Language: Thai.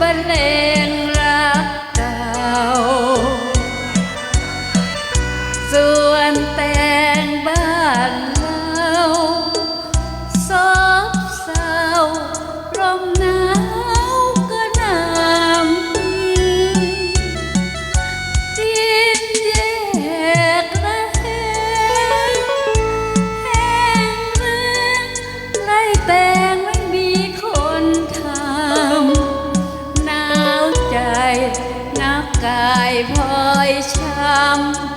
ಬರ್ಲೇ ำ